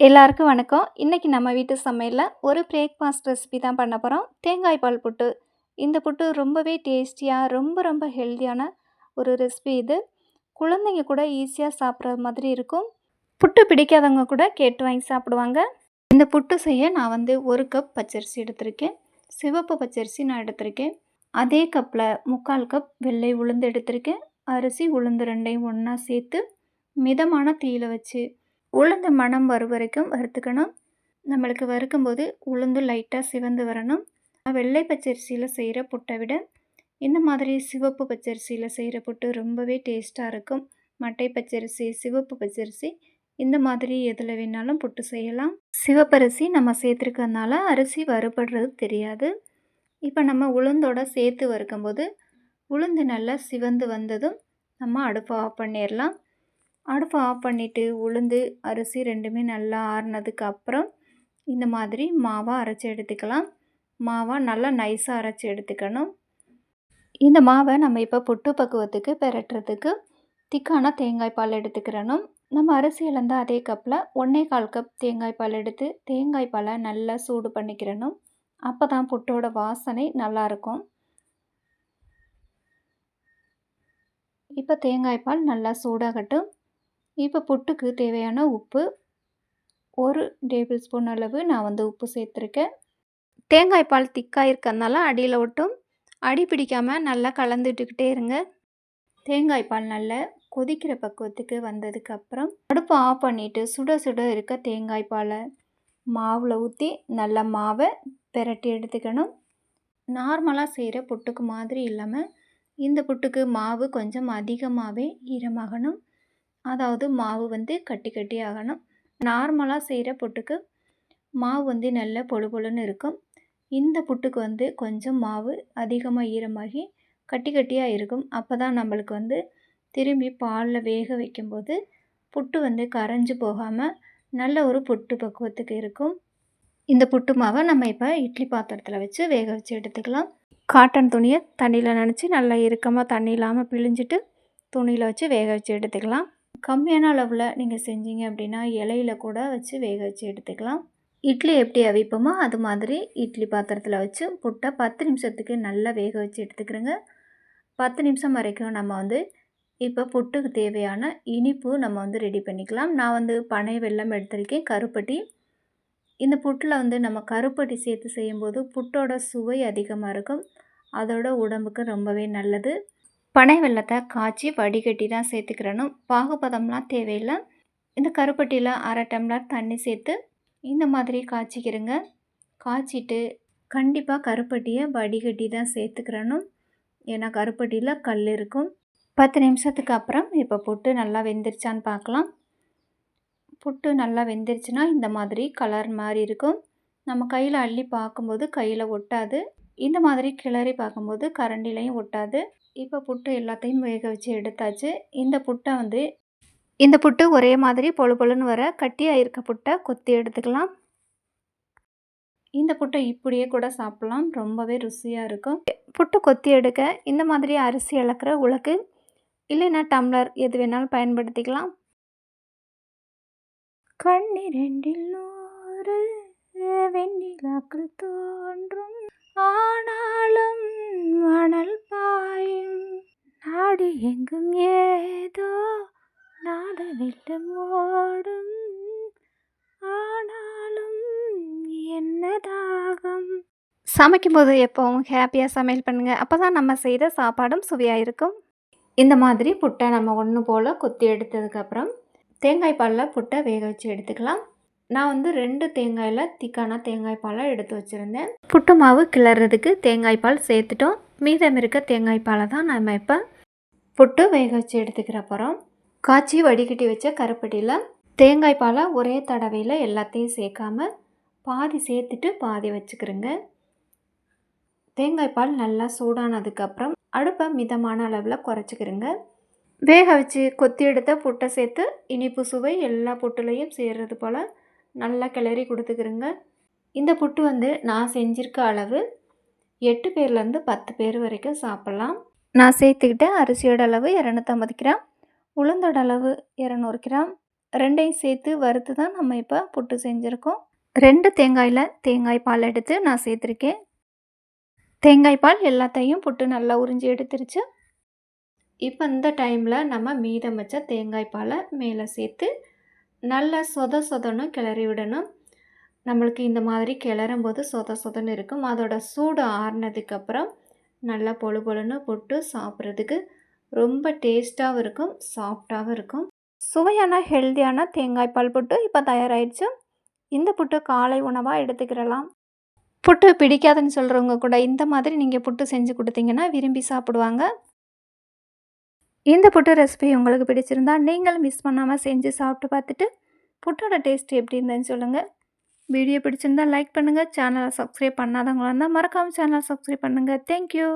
எல்லாருக்கும் வணக்கம். இன்றைக்கி நம்ம வீட்டு சமையலில் ஒரு பிரேக்ஃபாஸ்ட் ரெசிபி தான் பண்ண போகிறோம் தேங்காய் பால் புட்டு. இந்த புட்டு ரொம்பவே டேஸ்டியாக ரொம்ப ரொம்ப ஹெல்தியான ஒரு ரெசிபி இது. குழந்தைங்க கூட ஈஸியாக சாப்பிட்ற மாதிரி இருக்கும். புட்டு பிடிக்காதவங்க கூட கேட்டு வாங்கி சாப்பிடுவாங்க. இந்த புட்டு செய்ய நான் வந்து ஒரு கப் பச்சரிசி எடுத்திருக்கேன். சிவப்பு பச்சரிசி நான் எடுத்திருக்கேன். அதே கப்பில் முக்கால் கப் வெள்ளை உளுந்து எடுத்திருக்கேன். அரிசி, உளுந்து ரெண்டையும் ஒன்றா சேர்த்து மிதமான தீயில் வச்சு உளுந்து மணம் வரும் வரைக்கும் வறுத்துக்கணும். நம்மளுக்கு வறுக்கும்போது உளுந்து லைட்டாக சிவந்து வரணும். வெள்ளை பச்சரிசியில் செய்கிற புட்டை விட இந்த மாதிரி சிவப்பு பச்சரிசியில் செய்கிற புட்டு ரொம்பவே டேஸ்ட்டாக இருக்கும். மட்டை பச்சரிசி, சிவப்பு பச்சரிசி இந்த மாதிரி எதில் வேணாலும் புட்டு செய்யலாம். சிவப்பரிசி நம்ம சேர்த்துருக்கறதுனால அரிசி வறுபடுறது தெரியாது. இப்போ நம்ம உளுந்தோட சேர்த்து வறுக்கும்போது உளுந்து நல்லா சிவந்து வந்ததும் நம்ம அடுப்பை ஆஃப் பண்ணிடலாம் அடுப்பை ஆஃப் பண்ணிவிட்டு உளுந்து, அரிசி ரெண்டுமே நல்லா ஆறுனதுக்கு அப்புறம் இந்த மாதிரி மாவாக அரைச்சி எடுத்துக்கலாம். மாவாக நல்லா நைஸாக அரைச்சி எடுத்துக்கணும். இந்த மாவை நம்ம இப்போ புட்டு பக்குவத்துக்கு பெரட்டுறதுக்கு திக்கான தேங்காய் பால் எடுத்துக்கிறணும். நம்ம அரிசியிலேருந்து அதே கப்பில் ஒன்றே கால் கப் தேங்காய் பால் எடுத்து தேங்காய் பாலை நல்லா சூடு பண்ணிக்கிறணும். அப்போ தான் புட்டோட வாசனை நல்லாயிருக்கும் இப்போ தேங்காய் பால் நல்லா சூடாகட்டும். இப்போ புட்டுக்கு தேவையான உப்பு ஒரு டேபிள் ஸ்பூன் அளவு நான் வந்து உப்பு சேர்த்துருக்கேன். தேங்காய் பால் திக்காக இருக்கிறதுனால அடியில் ஒட்டும். அடி பிடிக்காமல் நல்லா கலந்துட்டுக்கிட்டே இருங்க. தேங்காய் பால் நல்லா கொதிக்கிற பக்குவத்துக்கு வந்ததுக்கப்புறம் அடுப்பை ஆஃப் பண்ணிவிட்டு சுட சுட இருக்க தேங்காய் பாலை மாவில் ஊற்றி நல்லா மாவை பெரட்டி எடுத்துக்கணும். நார்மலாக செய்கிற புட்டுக்கு மாதிரி இல்லாமல் இந்த புட்டுக்கு மாவு கொஞ்சம் அதிகமாகவே ஈரமாகணும். அதாவது மாவு வந்து கட்டி கட்டி ஆகணும். நார்மலாக செய்கிற புட்டுக்கு மாவு வந்து நல்ல பொழு பொழுன்னு இருக்கும். இந்த புட்டுக்கு வந்து கொஞ்சம் மாவு அதிகமாக ஈரமாகி கட்டி கட்டியாக இருக்கும். அப்போ தான் நம்மளுக்கு வந்து திரும்பி பாலில் வேக வைக்கும்போது புட்டு வந்து கரைஞ்சு போகாமல் நல்ல ஒரு புட்டு பக்குவத்துக்கு இருக்கும். இந்த புட்டு மாவை நம்ம இப்போ இட்லி பாத்திரத்தில் வச்சு வேக வச்சு எடுத்துக்கலாம். காட்டன் துணியை தண்ணியில் நினச்சி நல்லா இறுக்கமாக தண்ணி இல்லாமல் பிழிஞ்சிட்டு துணியில் வச்சு வேக வச்சு எடுத்துக்கலாம். கம்மியான அளவில் நீங்கள் செஞ்சீங்க அப்படின்னா இலையில கூட வச்சு வேக வச்சு எடுத்துக்கலாம். இட்லி எப்படி அவிப்போமோ அது மாதிரி இட்லி பாத்திரத்தில் வச்சு புட்டை பத்து நிமிஷத்துக்கு நல்லா வேக வச்சு எடுத்துக்கிறோங்க பத்து நிமிஷம் வரைக்கும் நம்ம வந்து இப்போ புட்டுக்கு தேவையான இனிப்பு நம்ம வந்து ரெடி பண்ணிக்கலாம். நான் வந்து பனை வெல்லம் எடுத்திருக்கேன். கருப்பட்டி. இந்த புட்டில் வந்து நம்ம கருப்பட்டி சேர்த்து செய்யும்போது புட்டோட சுவை அதிகமாக இருக்கும். அதோட உடம்புக்கு ரொம்பவே நல்லது. பனை வெள்ளத்தை காய்ச்சி வடிகட்டி தான் சேர்த்துக்கிறணும். பாகுபதம்லாம் தேவையில்லை இந்த கருப்பட்டியில் அரை டம்ளர் தண்ணி சேர்த்து இந்த மாதிரி காய்ச்சிக்கிறங்க. காய்ச்சிட்டு கண்டிப்பாக கருப்பட்டியை வடிகட்டி தான் சேர்த்துக்கிறணும். ஏன்னா கருப்பட்டியில் கல் இருக்கும். 10 நிமிஷத்துக்கு அப்புறம் இப்போ புட்டு நல்லா வெந்துருச்சான்னு பார்க்கலாம். புட்டு நல்லா வெந்துருச்சுன்னா இந்த மாதிரி கலர் மாதிரி இருக்கும். நம்ம கையில் அள்ளி பார்க்கும்போது கையில் ஒட்டாது. இந்த மாதிரி கிளறி பார்க்கும்போது கரண்டிலையும் ஒட்டாது. இப்போ புட்டு எல்லாத்தையும் வேக வச்சு எடுத்தாச்சு. இந்த புட்டை வந்து இந்த புட்டு ஒரே மாதிரி பொழு பொழுன்னு வர கட்டியாக இருக்க புட்டை கொத்தி எடுத்துக்கலாம். இந்த புட்டை இப்படியே கூட சாப்பிட்லாம் ரொம்பவே ருசியாக இருக்கும். புட்டு கொத்தி எடுக்க இந்த மாதிரி அரிசி இழக்கிற உலக்கு இல்லைன்னா டம்ளர் எது வேணாலும் பயன்படுத்திக்கலாம். கண்ணிரண்டில் நூறு வெண்ணிலாக்கள் தோன்றும் ஆனாலும் நாடு எங்கும் ஏதோ நாத வெள்ளம் ஓடும் ஆனாலும் என்ன தாகம் சமைக்கும்போது எப்பவும் ஹாப்பியாக சமையல் பண்ணுங்கள் அப்போ தான் நம்ம செய்த சாப்பாடும் சுவையாக இருக்கும். இந்த மாதிரி புட்டை நம்ம ஒன்று போல் கொத்தி எடுத்ததுக்கப்புறம் தேங்காய் பாலில் புட்டை வேக வச்சு எடுத்துக்கலாம். நான் வந்து ரெண்டு தேங்காயில் திக்கான தேங்காய் பாலை எடுத்து வச்சுருந்தேன் புட்டு மாவு கிளறதுக்கு தேங்காய் பால் சேர்த்துட்டோம். மீதம் இருக்க தேங்காய் பாலை தான் நம்ம இப்போ புட்டு வேக வச்சு எடுத்துக்கிற அப்புறம் காய்ச்சி வடிகட்டி வச்ச கருப்பட்டியில் தேங்காய் பாலை ஒரே தடவையில் எல்லாத்தையும் சேர்க்காம பாதி சேர்த்துட்டு பாதி வச்சுக்கிறோங்க தேங்காய் பால் நல்லா சூடானதுக்கப்புறம் அடுப்பை மிதமான அளவில் குறைச்சிக்கிறோங்க வேக வச்சு கொத்தி எடுத்த புட்டை சேர்த்து இனிப்பு சுவை எல்லா புட்டுலேயும் சேர்றது போல் நல்லா கிளறி கொடுத்துக்கிறோங்க இந்த புட்டு வந்து நான் செஞ்சிருக்க அளவு எட்டு பேர்லேருந்து 10 பேர் வரைக்கும் சாப்பிட்லாம். நான் சேர்த்துக்கிட்ட அரிசியோட அளவு 250 கிராம். உளுந்தோட அளவு 200 கிராம். ரெண்டையும் சேர்த்து வறுத்து தான் நம்ம இப்போ புட்டு செஞ்சுருக்கோம். ரெண்டு தேங்காயில் தேங்காய் பால் எடுத்து நான் சேர்த்துருக்கேன். தேங்காய் பால் எல்லாத்தையும் புட்டு நல்லா உறிஞ்சி எடுத்துருச்சு. இப்போ இந்த டைமில் நம்ம மீதம் வச்ச தேங்காய் பாலை மேலே சேர்த்து நல்லா சொத சொதனும் கிளறி விடணும். நம்மளுக்கு இந்த மாதிரி கிளறும் போது சொத சொதன்னு இருக்கும். அதோட சூடு ஆறுனதுக்கப்புறம் நல்லா பொழு பொழுன்னு போட்டு சாப்பிட்றதுக்கு ரொம்ப டேஸ்ட்டாகவும் இருக்கும் சாஃப்டாகவும் இருக்கும். சுவையான ஹெல்த்தியான தேங்காய் பால் புட்டு இப்போ தயாராகிடுச்சு இந்த புட்டு காலை உணவாக எடுத்துக்கிறலாம் புட்டு பிடிக்காதுன்னு சொல்கிறவங்க கூட இந்த மாதிரி நீங்கள் புட்டு செஞ்சு கொடுத்தீங்கன்னா விரும்பி சாப்பிடுவாங்க. இந்த புட்டு ரெசிபி உங்களுக்கு பிடிச்சிருந்தா நீங்களும் மிஸ் பண்ணாமல் செஞ்சு சாப்பிட்டு பார்த்துட்டு புட்டோட டேஸ்ட் எப்படி இருந்ததுன்னு சொல்லுங்கள் வீடியோ பிடிச்சிருந்தால் லைக் பண்ணுங்கள் சேனலை சப்ஸ்கிரைப் பண்ணாதவங்களா இருந்தால் மறக்காமல் சேனலை சப்ஸ்கிரைப் பண்ணுங்கள் தேங்க்யூ